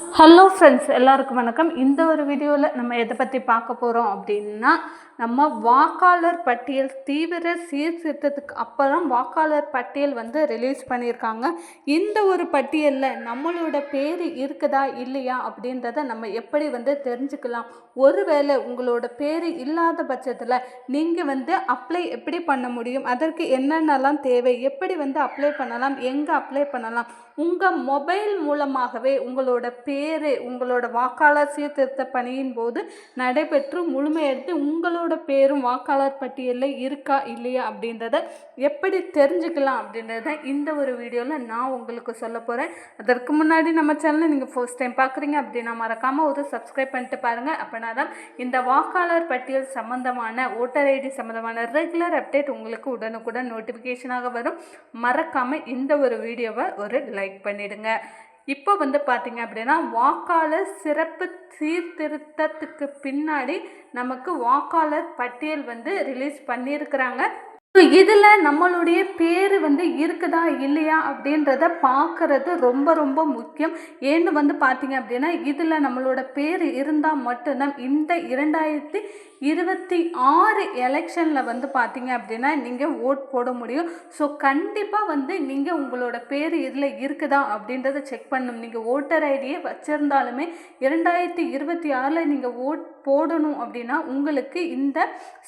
Hello friends எல்லாருக்கும் வணக்கம். இந்த ஒரு வீடியோவில் நம்ம எதை பற்றி பார்க்க போகிறோம் அப்படின்னா நம்ம வாக்காளர் பட்டியல் தீவிர சீர்திருத்தத்துக்கு அப்புறம் வாக்காளர் பட்டியல் வந்து ரிலீஸ் பண்ணியிருக்காங்க இந்த ஒரு பட்டியலில் நம்மளோட பேர் இருக்குதா இல்லையா அப்படின்றத நம்ம எப்படி வந்து தெரிஞ்சுக்கலாம்? ஒருவேளை உங்களோட பேர் இல்லாத பட்சத்தில் நீங்கள் வந்து அப்ளை எப்படி பண்ண முடியும்? அதற்கு என்னென்னலாம் தேவை? எப்படி வந்து அப்ளை பண்ணலாம்? எங்கே அப்ளை பண்ணலாம்? உங்கள் மொபைல் மூலமாகவே உங்களோட பேர் உங்களோட வாக்காளர் சீர்திருத்த பணியின் போது நடைபெற்று முழுமையெடுத்து உங்களோட பேரும் வாக்காளர் பட்டியலில் இருக்கா இல்லையா அப்படின்றத எப்படி தெரிஞ்சுக்கலாம் அப்படின்றத இந்த ஒரு வீடியோவில் நான் உங்களுக்கு சொல்ல போகிறேன் அதற்கு முன்னாடி நம்ம சேனலை நீங்கள் ஃபர்ஸ்ட் டைம் பார்க்குறீங்க அப்படின்னா மறக்காமல் ஒரு சப்ஸ்கிரைப் பண்ணிட்டு பாருங்கள் அப்படின்னா தான் இந்த வாக்காளர் பட்டியல் சம்மந்தமான ஓட்டர் ஐடி சம்மந்தமான ரெகுலர் அப்டேட் உங்களுக்கு உடனுக்குடன் நோட்டிஃபிகேஷனாக வரும். மறக்காமல் இந்த ஒரு வீடியோவை ஒரு லைக் பண்ணிவிடுங்க இப்போ வந்து பார்த்தீங்க அப்படின்னா வாக்காளர் சிறப்பு சீர்திருத்தத்துக்கு பின்னாடி நமக்கு வாக்காளர் பட்டியல் வந்து ரிலீஸ் பண்ணியிருக்கிறாங்க. ஸோ இதில் நம்மளுடைய பேர் வந்து இருக்குதா இல்லையா அப்படின்றத பார்க்குறது ரொம்ப ரொம்ப முக்கியம். ஏன்னு வந்து பார்த்தீங்க அப்படின்னா இதில் நம்மளோட பேர் இருந்தால் மட்டும்தான் இந்த இரண்டாயிரத்தி இருபத்தி ஆறு எலெக்ஷனில் வந்து பார்த்தீங்க அப்படின்னா நீங்கள் ஓட் போட முடியும். ஸோ கண்டிப்பாக வந்து நீங்கள் உங்களோட பேர் இதில் இருக்குதா அப்படின்றத செக் பண்ணணும். நீங்கள் ஓட்டர் ஐடியை வச்சுருந்தாலுமே இரண்டாயிரத்தி இருபத்தி ஆறில் நீங்கள் ஓட் போடணும் அப்படின்னா உங்களுக்கு இந்த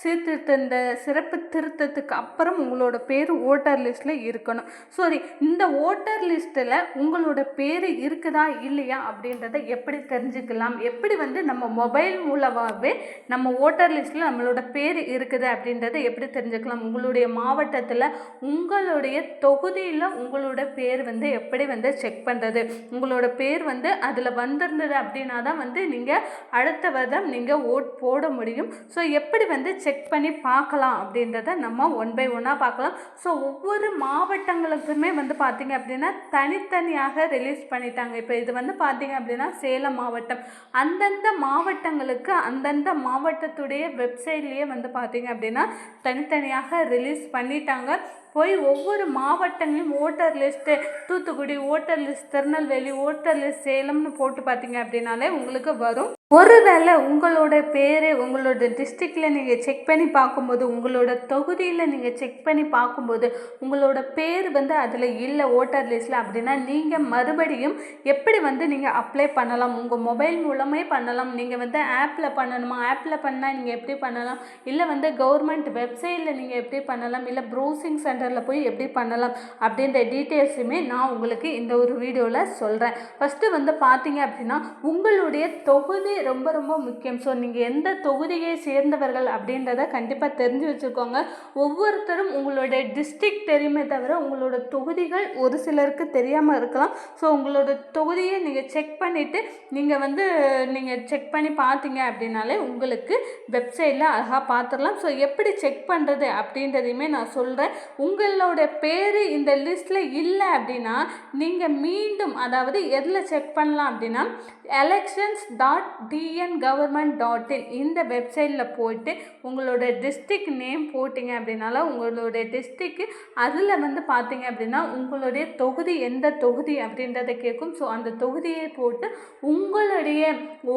சீர்திருத்த இந்த சிறப்பு திருத்தத்துக்கு அப்புறம் உங்களோட பேர் ஓட்டர் லிஸ்ட்டில் இருக்கணும். சாரி இந்த ஓட்டர் லிஸ்ட்டில் உங்களோட பேர் இருக்குதா இல்லையா அப்படின்றத எப்படி தெரிஞ்சுக்கலாம்? எப்படி வந்து நம்ம மொபைல் மூலமாகவே நம்ம ஓட்டர் லிஸ்ட்டில் நம்மளோட பேர் இருக்குது அப்படின்றத எப்படி தெரிஞ்சுக்கலாம்? உங்களுடைய மாவட்டத்தில் உங்களுடைய தொகுதியில் உங்களோட பேர் வந்து எப்படி வந்து செக் பண்ணுறது உங்களோட பேர் வந்து அதில் வந்திருந்தது அப்படின்னா தான் வந்து நீங்கள் அடுத்த வருடம் நீங்கள் ஓட் போட முடியும். ஸோ எப்படி வந்து செக் பண்ணி பார்க்கலாம் அப்படின்றத நம்ம ஒன் பை ஒன்னாக பார்க்கலாம். ஸோ ஒவ்வொரு மாவட்டங்களுக்குமே வந்து பார்த்திங்க அப்படின்னா தனித்தனியாக ரிலீஸ் பண்ணிட்டாங்க. இப்போ இது வந்து பார்த்திங்க அப்படின்னா சேலம் மாவட்டம். அந்தந்த மாவட்டங்களுக்கு அந்தந்த மாவட்டத்துடைய வெப்சைட்லேயே வந்து பார்த்திங்க அப்படின்னா தனித்தனியாக ரிலீஸ் பண்ணிட்டாங்க. போய் ஒவ்வொரு மாவட்டங்களையும் voter list Thoothukudi voter list Tirunelveli voter list சேலம்னு போட்டு பார்த்தீங்க அப்படின்னாலே உங்களுக்கு வரும். ஒருவேளை உங்களோட பேர் உங்களோட டிஸ்ட்ரிக்டில் நீங்கள் செக் பண்ணி பார்க்கும்போது உங்களோட தொகுதியில் நீங்கள் செக் பண்ணி பார்க்கும்போது உங்களோட பேர் வந்து அதில் இல்லை ஓட்டர் லிஸ்ட்டில் அப்படின்னா நீங்கள் மறுபடியும் எப்படி வந்து நீங்கள் அப்ளை பண்ணலாம்? உங்கள் மொபைல் மூலமே பண்ணலாம். நீங்கள் வந்து ஆப்பில் பண்ணணுமா? ஆப்பில் பண்ணால் நீங்கள் எப்படி பண்ணலாம்? இல்லை வந்து கவர்மெண்ட் வெப்சைட்டில் நீங்கள் எப்படி பண்ணலாம்? இல்லை ப்ரௌசிங் சென்டரில் போய் எப்படி பண்ணலாம்? அப்படின்ற டீட்டெயில்ஸுமே நான் உங்களுக்கு இந்த ஒரு வீடியோவில் சொல்கிறேன் ஃபஸ்ட்டு வந்து பார்த்தீங்க அப்படின்னா உங்களுடைய தொகுதி ரொம்ப ரொம்ப முக்கியம். ஸோ நீங்கள் எந்த தொகுதியை சேர்ந்தவர்கள் அப்படின்றத கண்டிப்பாக தெரிஞ்சு வச்சுக்கோங்க. ஒவ்வொருத்தரும் உங்களுடைய டிஸ்ட்ரிக்ட் தெரியுமே தவிர உங்களோட தொகுதிகள் ஒரு சிலருக்கு தெரியாமல் இருக்கலாம். ஸோ உங்களோட தொகுதியை நீங்கள் செக் பண்ணிவிட்டு நீங்கள் வந்து நீங்கள் செக் பண்ணி பார்த்தீங்க அப்படின்னாலே உங்களுக்கு வெப்சைட்டில் அழகாக பார்த்துடலாம். ஸோ எப்படி செக் பண்ணுறது அப்படின்றதையுமே நான் சொல்கிறேன் உங்களோட பேர் இந்த லிஸ்ட்டில் இல்லை அப்படின்னா நீங்கள் மீண்டும் அதாவது எதில் செக் பண்ணலாம் அப்படின்னா elections dot TN government dot in இந்த வெப்சைட்டில் போயிட்டு உங்களோட டிஸ்ட்ரிக் நேம் போட்டிங்க அப்படின்னால உங்களுடைய டிஸ்ட்ரிக்கு அதில் வந்து பார்த்தீங்க அப்படின்னா உங்களுடைய தொகுதி எந்த தொகுதி அப்படின்றத கேட்கும் ஸோ அந்த தொகுதியை போட்டு உங்களுடைய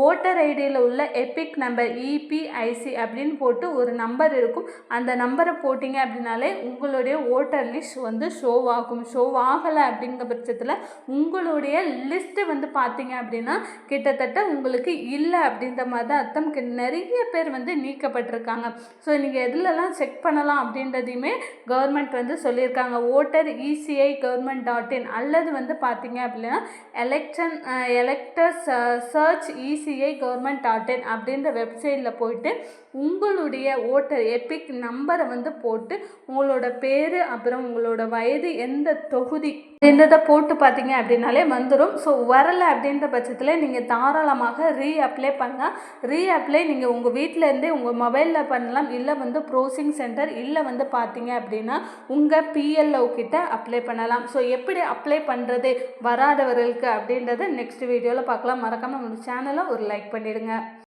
ஓட்டர் ஐடியில் உள்ள எபிக் நம்பர் இபிஐசி அப்படின்னு போட்டு ஒரு நம்பர் இருக்கும். அந்த நம்பரை போட்டிங்க அப்படின்னாலே உங்களுடைய ஓட்டர் லிஸ்ட் வந்து ஷோ ஆகும். ஷோ ஆகலை அப்படிங்கிற பட்சத்தில் உங்களுடைய லிஸ்ட்டு வந்து பார்த்தீங்க அப்படின்னா கிட்டத்தட்ட உங்களுக்கு இல்லை அப்படின்ற மாதிரி தான் அர்த்தம் நிறைய பேர் வந்து நீக்கப்பட்டிருக்காங்க ஸோ நீங்கள் எதுலலாம் செக் பண்ணலாம் அப்படின்றதையுமே கவர்மெண்ட் வந்து சொல்லியிருக்காங்க. Voter ECI government dot in அல்லது வந்து பார்த்தீங்க அப்படின்னா election electors search ECI government dot in அப்படின்ற வெப்சைட்டில் போயிட்டு உங்களுடைய ஓட்டர் எபிக் நம்பரை வந்து போட்டு உங்களோட பேர் அப்புறம் உங்களோட வயது எந்த தொகுதி அப்படின்றத போட்டு பார்த்தீங்க அப்படின்னாலே வந்துடும் ஸோ வரலை அப்படின்ற பட்சத்தில் நீங்கள் தாராளமாக ரீ அப்ளை பண்ணால் ரீ அப்ளை நீங்கள் உங்கள் வீட்டிலேருந்தே உங்கள் மொபைலில் பண்ணலாம் இல்லை வந்து ப்ரோசிங் சென்டர் இல்லை வந்து பார்த்தீங்க அப்படின்னா உங்கள் பிஎல்ஓ கிட்ட அப்ளை பண்ணலாம். ஸோ எப்படி அப்ளை பண்ணுறது வராதவர்களுக்கு அப்படின்றத நெக்ஸ்ட் வீடியோவில் பார்க்கலாம். மறக்காமல் நம்ம சேனலை ஒரு லைக் பண்ணிவிடுங்க